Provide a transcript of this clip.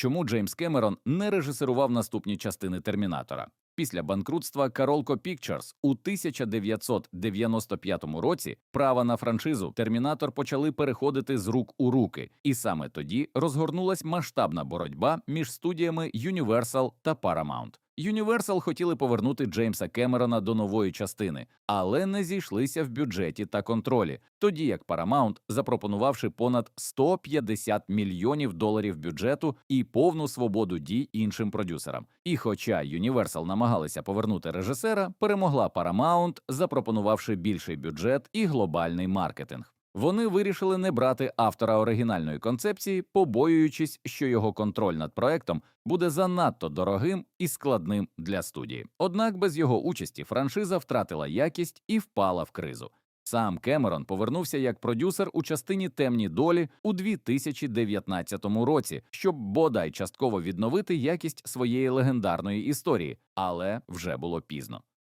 чому Джеймс Кемерон не режисерував наступні частини Термінатора. Після банкрутства Carolco Pictures у 1995 році права на франшизу Термінатор почали переходити з рук у руки, і саме тоді розгорнулась масштабна боротьба між студіями Universal та Paramount. Universal хотіли повернути Джеймса Кемерона до нової частини, але не зійшлися в бюджеті та контролі, тоді як Paramount, запропонувавши понад 150 мільйонів доларів бюджету і повну свободу дій іншим продюсерам. І хоча Universal намагалися повернути режисера, перемогла Paramount, запропонувавши більший бюджет і глобальний маркетинг. Вони вирішили не брати автора оригінальної концепції, побоюючись, що його контроль над проектом буде занадто дорогим і складним для студії. Однак без його участі франшиза втратила якість і впала в кризу. Сам Кемерон повернувся як продюсер у частині Темні долі у 2019 році, щоб бодай частково відновити якість своєї легендарної історії, але вже було пізно.